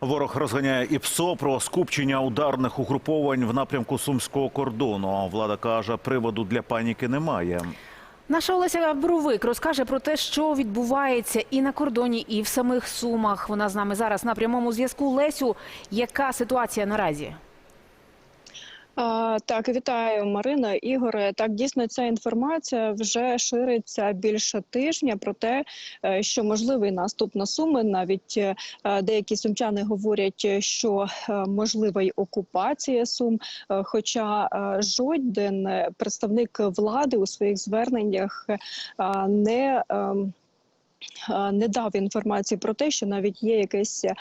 Ворог розганяє і ПСО про скупчення ударних угруповань в напрямку сумського кордону. Влада каже, приводу для паніки немає. Наша Олеся Бровик розкаже про те, що відбувається і на кордоні, і в самих Сумах. Вона з нами зараз на прямому зв'язку. Лесю, яка ситуація наразі? Так, вітаю, Марина Ігоре. Так, дійсно, ця інформація вже шириться більше тижня про те, е, що можливий наступ на суми. Навіть е, деякі сумчани говорять, що е, можлива й окупація сум. Хоча жоден представник влади у своїх зверненнях не ем, не дав інформації про те, що навіть є якесь е,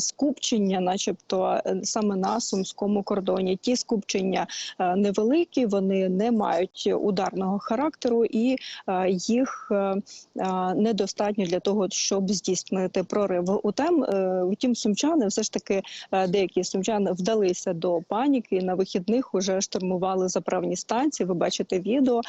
скупчення, начебто е, саме на сумському кордоні. Ті скупчення е, невеликі, вони не мають ударного характеру, і е, їх е, е, недостатньо для того, щоб здійснити прорив. Утем, е, втім, сумчани все ж таки е, деякі сумчани вдалися до паніки. На вихідних уже штурмували заправні станції. Ви бачите відео,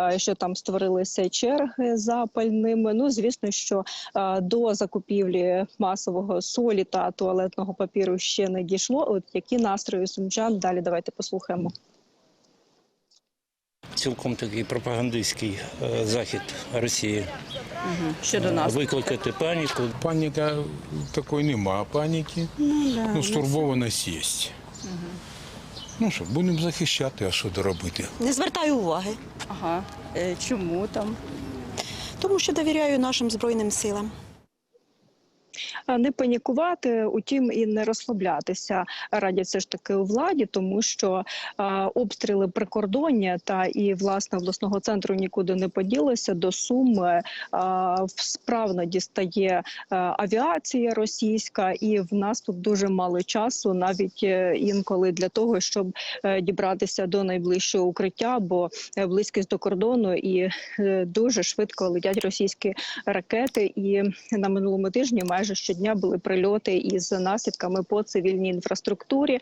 е, що там створилися черги за пальними. Ну звісно, що е, до закупівлі масового солі та туалетного папіру ще не дійшло. От які настрої сумчан далі давайте послухаємо. Цілком такий пропагандистський е, захід Росії Щодо Е, викликати паніку. Паніка такої нема паніки. Ну, стурбованість є. Ну що, будемо захищати, а що доробити? Не звертаю уваги, Ага. Е, чому там? Тому що довіряю нашим збройним силам. Е, Не панікувати, утім і не розслаблятися радять все ж таки у владі, тому що е, обстріли прикордоння та і власне обласного центру нікуди не поділося. До Сум е, справно дістає авіація російська, і в нас тут дуже мало часу, навіть інколи для того, щоб дібратися до найближчого укриття, бо близькість до кордону і дуже швидко летять російські ракети. І на минулому тижні майже щодня були прильоти із наслідками по цивільній інфраструктурі.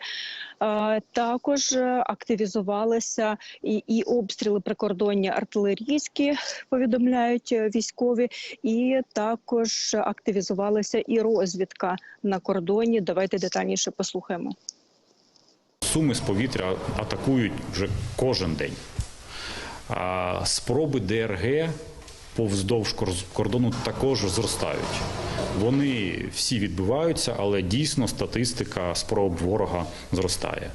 Е, Також е, активізувалися і, і обстріли прикордоння артилерійські, повідомляють е, військові, і також активізувалася і розвідка на кордоні. Давайте детальніше послухаємо. Суми з повітря атакують вже кожен день. Спроби ДРГ повздовж кордону також зростають. Вони всі відбуваються, але дійсно статистика спроб ворога зростає.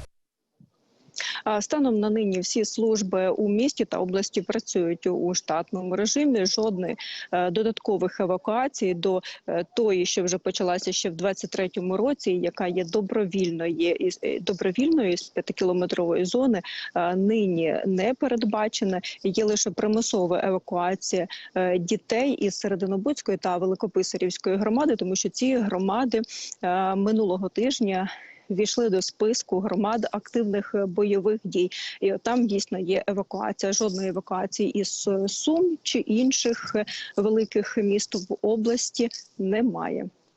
Станом на нині всі служби у місті та області працюють у штатному режимі. Жодної е, додаткових евакуацій до е, тої, що вже почалася ще в 23-му році, яка є добровільною із е, добровільною з п'ятикілометрової зони. Нині не передбачена. Є лише примусова евакуація дітей із Серединобудської та Великописарівської громади, тому що ці громади минулого тижня війшли до списку громад активних е, бойових дій. І там дійсно є евакуація. Жодної евакуації із е, Сум чи інших е, великих міст в області немає.